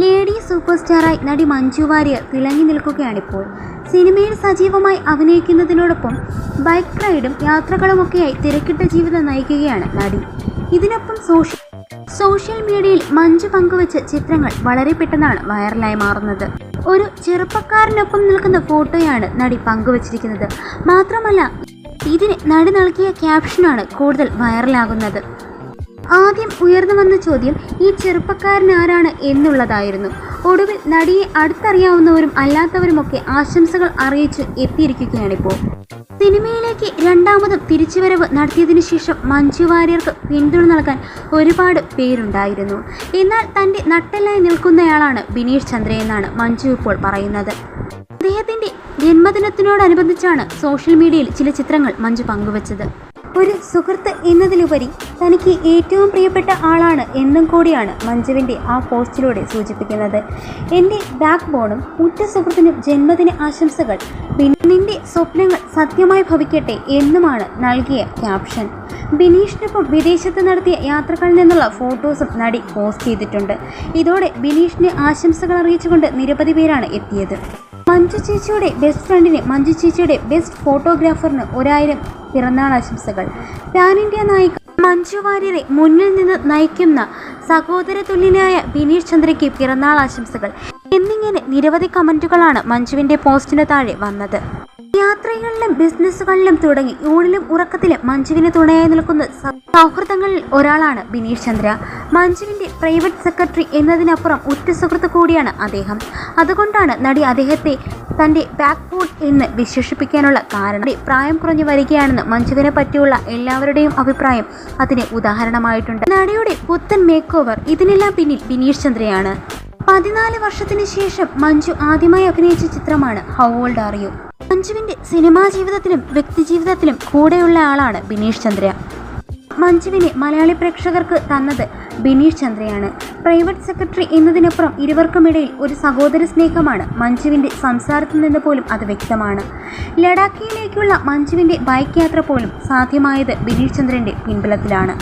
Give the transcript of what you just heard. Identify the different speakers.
Speaker 1: Lady super സ്റ്റാറായി നടി മഞ്ജു വാര്യർ തിളങ്ങി നിൽക്കുകയാണിപ്പോൾ. സിനിമയിൽ സജീവമായി അഭിനയിക്കുന്നതിനോടൊപ്പം ബൈക്ക് റൈഡും യാത്രകളുമൊക്കെയായി തിരക്കിട്ട ജീവിതം നയിക്കുകയാണ് നടി. ഇതിനൊപ്പം സോഷ്യൽ സോഷ്യൽ മീഡിയയിൽ മഞ്ജു പങ്കുവച്ച ചിത്രങ്ങൾ വളരെ പെട്ടെന്നാണ് വൈറലായി മാറുന്നത്. ഒരു ചെറുപ്പക്കാരനൊപ്പം നിൽക്കുന്ന ഫോട്ടോയാണ് നടി പങ്കുവച്ചിരിക്കുന്നത്. മാത്രമല്ല ഇതിന് നടി നൽകിയ ക്യാപ്ഷനാണ് കൂടുതൽ വൈറലാകുന്നത്. ആദ്യം ഉയർന്നു വന്ന ചോദ്യം ഈ ചെറുപ്പക്കാരൻ ആരാണ് എന്നുള്ളതായിരുന്നു. ഒടുവിൽ നടിയെ അടുത്തറിയാവുന്നവരും അല്ലാത്തവരുമൊക്കെ ആശംസകൾ അറിയിച്ചു എത്തിയിരിക്കുകയാണിപ്പോൾ. സിനിമയിലേക്ക് രണ്ടാമതും തിരിച്ചുവരവ് നടത്തിയതിനു ശേഷം മഞ്ജു വാര്യർക്ക് പിന്തുണ നൽകാൻ ഒരുപാട് പേരുണ്ടായിരുന്നു. എന്നാൽ തന്റെ നട്ടെല്ലായി നിൽക്കുന്നയാളാണ് ബിനീഷ് ചന്ദ്ര എന്നാണ് മഞ്ജു ഇപ്പോൾ പറയുന്നത്. അദ്ദേഹത്തിന്റെ ജന്മദിനത്തിനോടനുബന്ധിച്ചാണ് സോഷ്യൽ മീഡിയയിൽ ചില ചിത്രങ്ങൾ മഞ്ജു പങ്കുവച്ചത്. ഒരു സുഹൃത്ത് എന്നതിലുപരി തനിക്ക് ഏറ്റവും പ്രിയപ്പെട്ട ആളാണ് എന്നും കൂടിയാണ് മഞ്ജുവിന്റെ ആ പോസ്റ്റിലൂടെ സൂചിപ്പിക്കുന്നത്. എന്റെ ബാക്ക് ബോണും ഉറ്റ സുഹൃത്തിനും ജന്മദിന ആശംസകൾ. ബിനിന്റെ സ്വപ്നങ്ങൾ സത്യമായി ഭവിക്കട്ടെ എന്നുമാണ് നൽകിയ ക്യാപ്ഷൻ. ബിനീഷിനൊപ്പം വിദേശത്ത് നടത്തിയ യാത്രകളിൽ നിന്നുള്ള ഫോട്ടോസും നടി പോസ്റ്റ് ചെയ്തിട്ടുണ്ട്. ഇതോടെ ബിനീഷിന് ആശംസകൾ അറിയിച്ചുകൊണ്ട് നിരവധി പേരാണ് എത്തിയത്. മഞ്ജു ചേച്ചിയുടെ ബെസ്റ്റ് ഫ്രണ്ടിന് മഞ്ജു ചേച്ചിയുടെ ബെസ്റ്റ് ഫോട്ടോഗ്രാഫറിന് ഒരായിരം പിറന്നാൾ ആശംസകൾ. പാൻ ഇന്ത്യ നായിക മഞ്ജു വാര്യരെ മുന്നിൽ നിന്ന് നയിക്കുന്ന സഹോദര തുല്യനായ ബിനീഷ് ചന്ദ്രയ്ക്ക് പിറന്നാൾ ആശംസകൾ. എന്നിങ്ങനെ നിരവധി കമന്റുകളാണ് മഞ്ജുവിന്റെ പോസ്റ്റിന് താഴെ വന്നത്. യാത്രകളിലും ബിസിനസ്സുകളിലും തുടങ്ങി. ഊണിലും ഉറക്കത്തിലും മഞ്ജുവിന് തുണയായി നിൽക്കുന്ന സൗഹൃദങ്ങളിൽ ഒരാളാണ് ബിനീഷ് ചന്ദ്ര. മഞ്ജുവിന്റെ പ്രൈവറ്റ് സെക്രട്ടറി എന്നതിനപ്പുറം ഉറ്റ സുഹൃത്ത് കൂടിയാണ് അദ്ദേഹം. അതുകൊണ്ടാണ് നടി അദ്ദേഹത്തെ തന്റെ ബാക്ക് ബോൺ എന്ന് വിശേഷിപ്പിക്കാനുള്ള കാരണം. പ്രായം കുറഞ്ഞു വരികയാണെന്ന് മഞ്ജുവിനെ പറ്റിയുള്ള എല്ലാവരുടെയും അഭിപ്രായം അതിന് ഉദാഹരണമായിട്ടുണ്ട്. നടിയുടെ പുത്തൻ മേക്ക് ഓവർ ഇതിനെല്ലാം പിന്നിൽ ബിനീഷ് ചന്ദ്രയാണ്. പതിനാല് വർഷത്തിന് ശേഷം മഞ്ജു ആദ്യമായി അഭിനയിച്ച ചിത്രമാണ് ഹൗ ഓൾഡ് ആർ മഞ്ജുവിന്റെ സിനിമാ ജീവിതത്തിലും വ്യക്തി ജീവിതത്തിലും കൂടെയുള്ള ആളാണ് ബിനീഷ് ചന്ദ്ര. മഞ്ജുവിനെ മലയാളി പ്രേക്ഷകർക്ക് തന്നത് ബിനീഷ് ചന്ദ്രയാണ്. പ്രൈവറ്റ് സെക്രട്ടറി എന്നതിനപ്പുറം ഇരുവർക്കുമിടയിൽ ഒരു സഹോദര സ്നേഹമാണ് മഞ്ജുവിന്റെ സംസാരത്തിൽ നിന്ന് പോലും അത് വ്യക്തമാണ്. ലഡാക്കിയിലേക്കുള്ള മഞ്ജുവിന്റെ ബൈക്ക് യാത്ര പോലും സാധ്യമായത് ബിനീഷ് ചന്ദ്രന്റെ പിൻബലത്തിലാണ്.